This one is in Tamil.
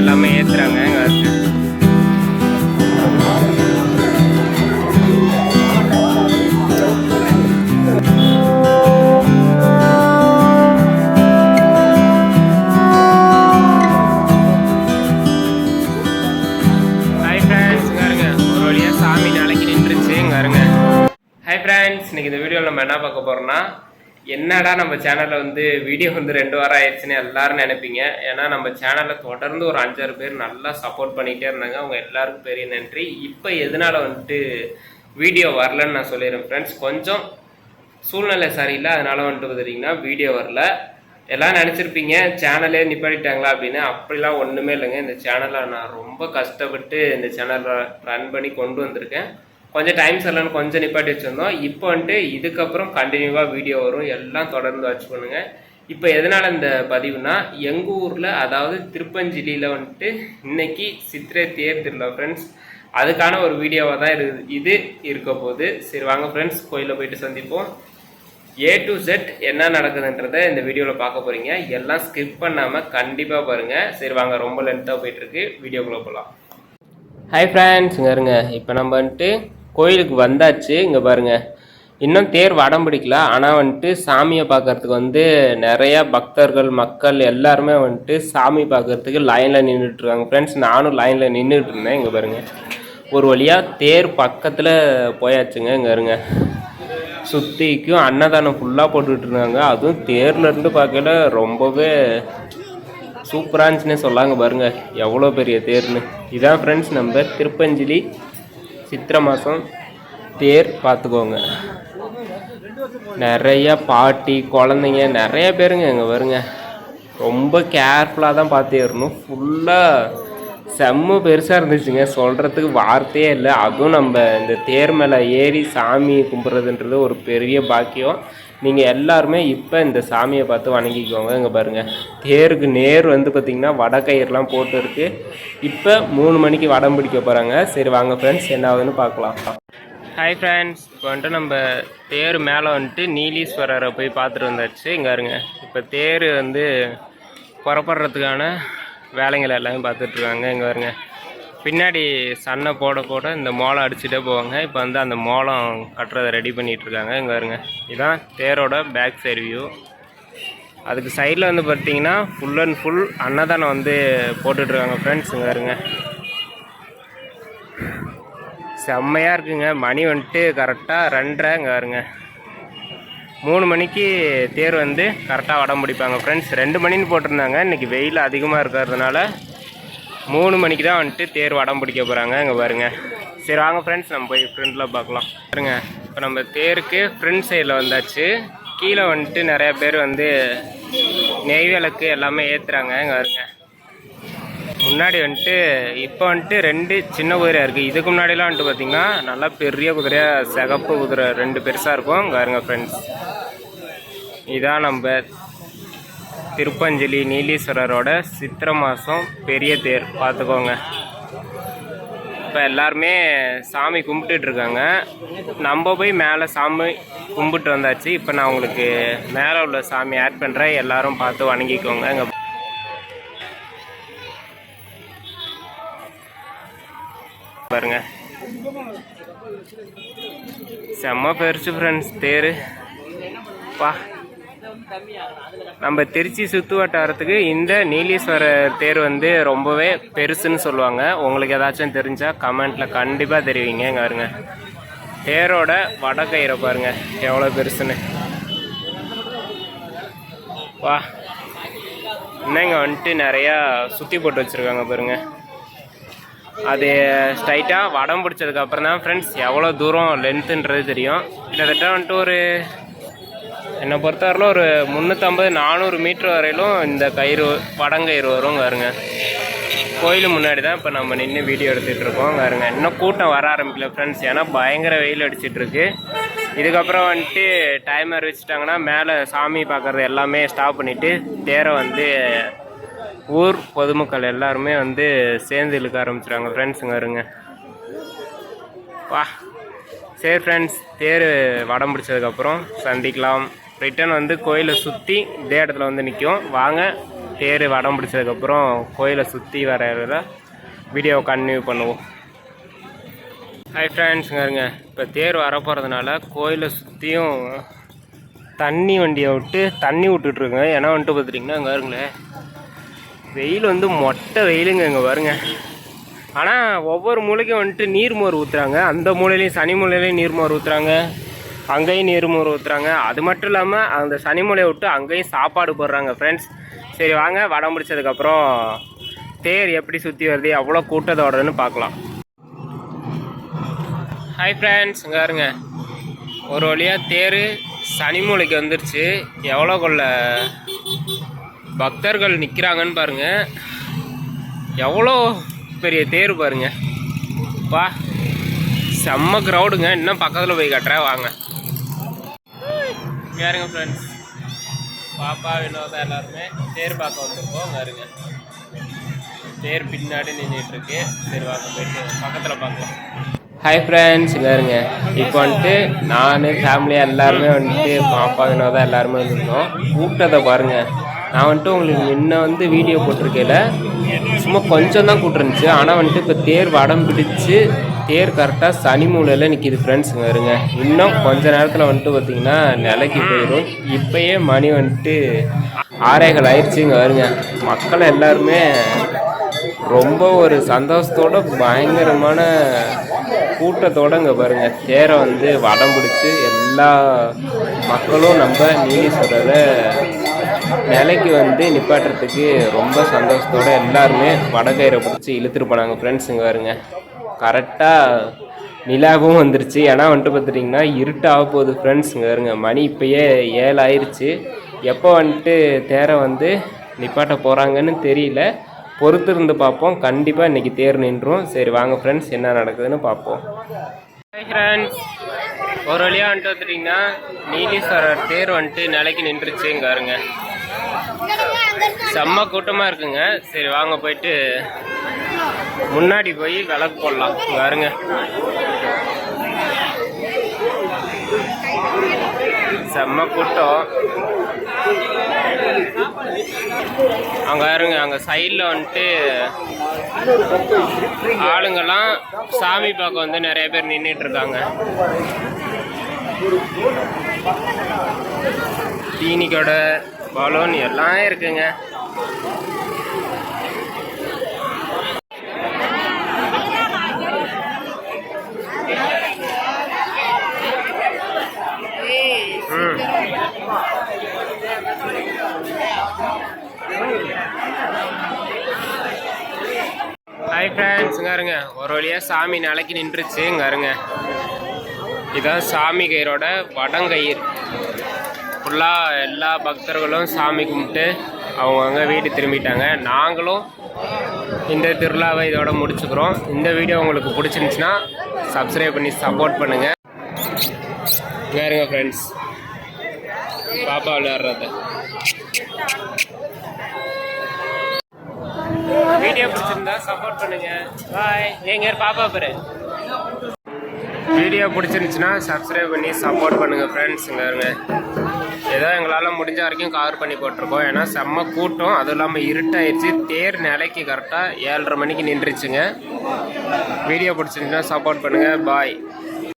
எல்லாமே ஏற்றுறாங்க இங்கே ஹாய் ஃப்ரெண்ட்ஸ் சாமி நாளைக்கு இன்னைக்கு இந்த வீடியோவில் நம்ம என்ன பார்க்க போகிறோம்னா என்னடா நம்ம சேனலில் வந்து வீடியோ வந்து ரெண்டு வாரம் ஆயிடுச்சுன்னு எல்லாரும் நினைப்பீங்க. ஏன்னா நம்ம சேனலில் தொடர்ந்து ஒரு அஞ்சாறு பேர் நல்லா சப்போர்ட் பண்ணிகிட்டே இருந்தாங்க. அவங்க எல்லாருக்கும் பெரிய நன்றி. இப்போ எதனால வந்துட்டு வீடியோ வரலன்னு நான் சொல்லிடுறேன் ஃப்ரெண்ட்ஸ் கொஞ்சம் சூழ்நிலை சரியில்லை. அதனால வந்துட்டு பார்த்துட்டிங்கன்னா வீடியோ வரல. எல்லாம் நினச்சிருப்பீங்க சேனலே நிப்பாடிட்டாங்களா அப்படின்னு. அப்படிலாம் ஒன்றுமே இல்லைங்க. இந்த சேனலை நான் ரொம்ப கஷ்டப்பட்டு இந்த சேனலை ரன் பண்ணி கொண்டு வந்திருக்கேன். கொஞ்சம் டைம் சரியில்லைன்னு கொஞ்சம் நிப்பாட்டி வச்சுருந்தோம். இப்போ வந்துட்டு இதுக்கப்புறம் கண்டினியூவாக வீடியோ வரும். எல்லாம் தொடர்ந்து வாட்ச் பண்ணுங்கள் இப்போ எதனால் இந்த பதிவுனா எங்கள் ஊரில் அதாவது திருப்பஞ்சிலியில் வந்துட்டு இன்னைக்கு சித்திரை தேர் திருவிழா ஃப்ரெண்ட்ஸ் அதுக்கான ஒரு வீடியோவாக தான் இரு இது இருக்க போகுது. சரி வாங்க ஃப்ரெண்ட்ஸ் கோயிலில் போயிட்டு சந்திப்போம். ஏ டு செட் என்ன நடக்குதுன்றதை இந்த வீடியோவில் பார்க்க போகிறீங்க எல்லாம் ஸ்கிப் பண்ணாமல் கண்டிப்பாக பாருங்கள் சரி வாங்க ரொம்ப லென்த்தாக போயிட்டுருக்கு வீடியோக்குள்ளே போகலாம் ஹாய் ஃப்ரெண்ட்ஸ் இங்கே இருங்க. இப்போ நம்ம வந்துட்டு கோயிலுக்கு வந்தாச்சு. இங்கே பாருங்க. இன்னும் தேர் வடம் பிடிக்கல. ஆனால் வந்துட்டு சாமியை பார்க்கறதுக்கு வந்து நிறைய பக்தர்கள் மக்கள் எல்லாருமே வந்துட்டு சாமி பார்க்கறதுக்கு லைனில் நின்றுட்டு இருக்காங்க. ஃப்ரெண்ட்ஸ் நானும் லைனில் நின்றுட்டு இருந்தேன். இங்கே பாருங்க. ஒரு வழியாக தேர் பக்கத்தில் போயாச்சுங்க. இங்கே இருங்க சுற்றிக்கும் அன்னதானம் ஃபுல்லாக போட்டுக்கிட்டு இருந்தாங்க. அதுவும் தேர்லேருந்து பார்க்கல. ரொம்பவே சூப்பராக இருந்துச்சுன்னே சொல்லாங்க பாருங்கள் எவ்வளோ பெரிய தேர்னு. இதான் ஃப்ரெண்ட்ஸ் நம்ம திருப்பஞ்சலி சித்திரை மாதம் தேர் பார்த்துக்கோங்க. நிறைய பாட்டி குழந்தைங்க நிறைய பேருங்க இங்கே வருங்க. ரொம்ப கேர்ஃபுல்லாக தான் பார்த்து ஏறணும். ஃபுல்லாக செம்ம பெருசாக இருந்துச்சுங்க. சொல்கிறதுக்கு வார்த்தையே இல்லை. அதுவும் நம்ம இந்த தேர் மேலே ஏறி சாமி கும்பிட்றதுன்றது ஒரு பெரிய பாக்கியம். நீங்கள் எல்லாருமே இப்போ இந்த சாமியை பார்த்து வணங்கிக்கோங்க இங்கே பாருங்கள் தேருக்கு நேர் வந்து பார்த்திங்கன்னா வடக்கயிறுலாம் போட்டு இருக்கு. இப்போ மூணு மணிக்கு வடம் பிடிக்க போகிறாங்க சரி வாங்க ஃப்ரெண்ட்ஸ் என்ன ஆகுதுன்னு பார்க்கலாம். ஹாய் ஃப்ரெண்ட்ஸ் இப்போ வந்துட்டு நம்ம தேர் மேலே வந்துட்டு நீலீஸ்வரரை போய் பார்த்துட்டு வந்தாச்சு. இங்கே இருங்க இப்போ தேர் வந்து புறப்படுறதுக்கான வேலைங்களை எல்லாமே பார்த்துட்ருக்காங்க இங்கே வருங்க பின்னாடி சன்னை போட போட இந்த மோளம் அடிச்சுட்டே போவாங்க. இப்போ வந்து அந்த மோளம் கட்டுறதை ரெடி பண்ணிகிட்ருக்காங்க இங்கே வருங்க இதுதான் தேரோட பேக் சைடு வியூ அதுக்கு சைடில் வந்து பார்த்தீங்கன்னா ஃபுல் அண்ட் ஃபுல் அன்னதானம் வந்து போட்டுட்ருக்காங்க ஃப்ரெண்ட்ஸ் இங்கே வருங்க செம்மையாக இருக்குங்க. மணி வந்துட்டு கரெக்டாக ரெண்டரை இங்கே வருங்க மூணு மணிக்கு தேர் வந்து கரெக்டாக வடம் பிடிப்பாங்க ஃப்ரெண்ட்ஸ் ரெண்டு மணின்னு போட்டிருந்தாங்க. இன்றைக்கி வெயில் அதிகமாக இருக்கிறதுனால மூணு மணிக்கு தான் வந்துட்டு தேர் வடம் பிடிக்க போகிறாங்க இங்கே பாருங்க. சரி வாங்க ஃப்ரெண்ட்ஸ் நம்ம போய் ஃப்ரெண்டில் பார்க்கலாம். பாருங்க. இப்போ நம்ம தேருக்கு ஃப்ரண்ட் சைடில் வந்தாச்சு. கீழே வந்துட்டு நிறையா பேர் வந்து நெய் விளக்கு எல்லாமே ஏற்றுறாங்க இங்கே வருங்க முன்னாடி வந்துட்டு இப்போ வந்துட்டு ரெண்டு சின்ன குதிரையாக இருக்குது இதுக்கு முன்னாடிலாம் வந்துட்டு பார்த்தீங்கன்னா நல்லா பெரிய குதிரையாக சிகப்பு குதிரை ரெண்டு பெருசாக இருக்கும். இங்கே வருங்க ஃப்ரெண்ட்ஸ் இதான் நம்ம திருப்பஞ்சலி நீலீஸ்வரரோட சித்திரை மாதம் பெரிய தேர். பார்த்துக்கோங்க. இப்போ எல்லாருமே சாமி கும்பிட்டுட்ருக்காங்க நம்ம போய் மேலே சாமி கும்பிட்டு வந்தாச்சு. இப்போ நான் உங்களுக்கு மேலே உள்ள சாமி ஆட் பண்ணுறேன் எல்லாரும் பார்த்து வணங்கிக்கோங்க. இங்கே பாருங்க. செம்ம பெருசு ஃப்ரெண்ட்ஸ் தேர். பா நம்ம திருச்சி சுற்று வட்டாரத்துக்கு இந்த நீலீஸ்வரர் தேர் வந்து ரொம்பவே பெருசுன்னு சொல்லுவாங்க. உங்களுக்கு ஏதாச்சும் தெரிஞ்சால் கமெண்ட்டில் கண்டிப்பாக தெரிவிங்க இங்கே பாருங்க. தேரோட வடக்கயிறை பாருங்க எவ்வளோ பெருசுன்னு. வா. இன்னும் இங்கே வந்துட்டு நிறையா சுற்றி போட்டு வச்சுருக்காங்க பாருங்க. அது ஸ்ட்ரைட்டாக வடம் பிடிச்சதுக்கப்புறம் தான் ஃப்ரெண்ட்ஸ் எவ்வளோ தூரம் லென்த்துன்றது தெரியும். கிட்டத்தட்ட வந்துட்டு ஒரு என்னை பொறுத்தவரையிலும் ஒரு முந்நூற்றம்பது நானூறு மீட்ரு வரையிலும் இந்த கயிறு வடங்கயிறு வரும் பாருங்க. கோயில் முன்னாடி தான் இப்போ நம்ம நின்று வீடியோ எடுத்துகிட்டு இருக்கோம் பாருங்க. இன்னும் கூட்டம் வர ஆரம்பிக்கல ஃப்ரெண்ட்ஸ் ஏன்னா பயங்கர வெயில் அடிச்சிட்டு இருக்கு. இதுக்கப்புறம் வந்துட்டு டைம் அறிவிச்சிட்டாங்கன்னா மேலே சாமி பார்க்குறது எல்லாமே ஸ்டாப் பண்ணிவிட்டு தேரை வந்து ஊர் பொதுமக்கள் எல்லாருமே வந்து சேர்ந்து இழுக்க ஆரம்பிச்சிட்டாங்க ஃப்ரெண்ட்ஸுங்க வருங்க வா. சரி ஃப்ரெண்ட்ஸ் தேர் வடம் பிடிச்சதுக்கப்புறம் சந்திக்கலாம். ரிட்டன் வந்து கோயிலை சுற்றி இதே இடத்துல வந்து நிற்கும் வாங்க தேர் வடம் பிடிச்சதுக்கப்புறம் கோயிலை சுற்றி வர வீடியோவை கண்டினியூ பண்ணுவோம். ஹாய் ஃப்ரெண்ட்ஸுங்க இருங்க இப்போ தேர் வரப்போகிறதுனால கோயிலை சுற்றியும் தண்ணி வண்டியை விட்டு தண்ணி விட்டுட்ருங்க ஏன்னா வந்துட்டு பார்த்துட்டிங்கன்னா அங்கே இருங்களேன் வெயில் வந்து மொட்டை வெயிலுங்க இங்கே வருங்க ஆனால் ஒவ்வொரு மூலைக்கும் வந்துட்டு நீர்மோர் ஊற்றுறாங்க அந்த மூலையிலையும் சனி மூலையிலையும் நீர்மோர் ஊற்றுறாங்க அங்கேயும் நீர்மோர் ஊற்றுறாங்க அது மட்டும் இல்லாமல் அந்த சனி மூலையை விட்டு அங்கேயும் சாப்பாடு போடுறாங்க ஃப்ரெண்ட்ஸ் சரி வாங்க. வடம் பிடிச்சதுக்கப்புறம் தேர் எப்படி சுற்றி வருது எவ்வளோ கூட்டத்தோடன்னு பார்க்கலாம். ஹாய் ஃப்ரெண்ட்ஸ் இங்கே இருங்க ஒரு வழியாக தேர் சனிமூலைக்கு வந்துருச்சு. எவ்வளோ கொள்ள பக்தர்கள் நிற்கிறாங்கன்னு பாருங்கள் எவ்வளோ பெரிய தேர் பாருங்கள் வா. செம்ம க்ரௌடுங்க இன்னும் பக்கத்தில் போய் கட்டுறேன். வாங்க. யாருங்க ஃப்ரெண்ட்ஸ் பாப்பா வினோதா எல்லாருமே தேர் பார்க்க வந்திருக்கோம். வருங்க தேர் பின்னாடி நின்றுட்டு இருக்கு சரி வாங்க போயிட்டு பக்கத்தில் பார்க்கலாம். ஹாய் ஃப்ரெண்ட்ஸ் வேறுங்க இப்போ வந்துட்டு நான் ஃபேமிலியாக எல்லாருமே வந்துட்டு பாப்பா வினோதா எல்லாருமே வந்துருந்தோம். கூப்பிட்டதை பாருங்க. நான் வந்துட்டு உங்களுக்கு முன்ன வந்து வீடியோ போட்டிருக்கையில சும்மா கொஞ்சம் தான் கூப்பிட்டுருந்துச்சு. ஆனால் வந்துட்டு இப்போ தேர் வடம் பிடிச்சி தேர் கரெக்டாக சனி மூலையில் நிற்கிது ஃப்ரெண்ட்ஸுங்க இருங்க. இன்னும் கொஞ்ச நேரத்தில் வந்துட்டு பார்த்தீங்கன்னா நிலைக்கு போயிடும் இப்போயே மணி வந்துட்டு ஆறேகள் ஆயிடுச்சுங்க வருங்க. மக்கள் எல்லாருமே ரொம்ப ஒரு சந்தோஷத்தோட பயங்கரமான கூட்டத்தோட இங்கே பாருங்க. தேரை வந்து வடம் பிடிச்சி எல்லா மக்களும் நம்ம நீலீஸ்வரரை நிலைக்கு வந்து நிப்பாட்டுறதுக்கு ரொம்ப சந்தோஷத்தோட எல்லாருமே வடகயிறை பிடிச்சி இழுத்துட்டு போனாங்க ஃப்ரெண்ட்ஸுங்க வருங்க கரெக்டாக நிலாவும் வந்துருச்சு. ஏன்னா வந்துட்டு பார்த்துட்டிங்கன்னா இருட்டாக போகுது ஃப்ரெண்ட்ஸுங்க இருங்க மணி இப்போயே ஏழு ஆயிடுச்சு எப்போ வந்துட்டு தேரை வந்து நிப்பாட்ட போகிறாங்கன்னு தெரியல. பொறுத்து இருந்து பார்ப்போம். கண்டிப்பாக இன்றைக்கி தேர் நின்றும் சரி வாங்க ஃப்ரெண்ட்ஸ் என்ன நடக்குதுன்னு பார்ப்போம். ஃப்ரெண்ட்ஸ் ஒரு வழியாக வந்துட்டு பார்த்துட்டிங்கன்னா நீலீஸ்வரர் தேர் வந்துட்டு நிலைக்கு நின்றுச்சு இங்கே வருங்க செம்ம கூட்டமாக இருக்குங்க. சரி வாங்க போயிட்டு முன்னாடி போய் விளக்கு போடலாம். பாருங்க. செம்ம கூட்டம். அங்கே இருங்க அங்கே சைடில் வந்துட்டு ஆளுங்கெல்லாம் சாமி பார்க்க வந்து நிறைய பேர் நின்றுட்டு இருக்காங்க. தீனிக்கோட பலூன் எல்லாம் இருக்குங்க. ஹாய் ஃப்ரெண்ட்ஸ் இருங்க ஒரு வழியாக சாமி நிலைக்கு நின்றுச்சு. இதுதான் இருங்க சாமி கயிறோட வடங்கயிறு. ஃபுல்லாக எல்லா பக்தர்களும் சாமி கும்பிட்டு அவங்கவுங்க வீடு திரும்பிட்டாங்க. நாங்களும் இந்த திருவிழாவை இதோட முடிச்சுக்கிறோம். இந்த வீடியோ உங்களுக்கு பிடிச்சிருந்துச்சுன்னா சப்ஸ்கிரைப் பண்ணி சப்போர்ட் பண்ணுங்கள் வேறுங்க ஃப்ரெண்ட்ஸ் பாப்பா விளையாடுறத. வீடியோ பிடிச்சிருந்தா சப்போர்ட் பண்ணுங்க. பாய் எங்க பாப்பா பேரு? வீடியோ பிடிச்சிருந்துச்சுன்னா சப்ஸ்கிரைப் பண்ணி சப்போர்ட் பண்ணுங்க ஃப்ரெண்ட்ஸுங்க ஏதோ எங்களால் முடிஞ்ச வரைக்கும் கவர் பண்ணி போட்டிருக்கோம். ஏன்னா செம்ம கூட்டம். அதுவும் இல்லாமல் இருட்டாயிடுச்சு. தேர் நிலைக்கு கரெக்டாக ஏழரை மணிக்கு நின்றுச்சுங்க. வீடியோ பிடிச்சிருந்துச்சுன்னா சப்போர்ட் பண்ணுங்கள் பாய்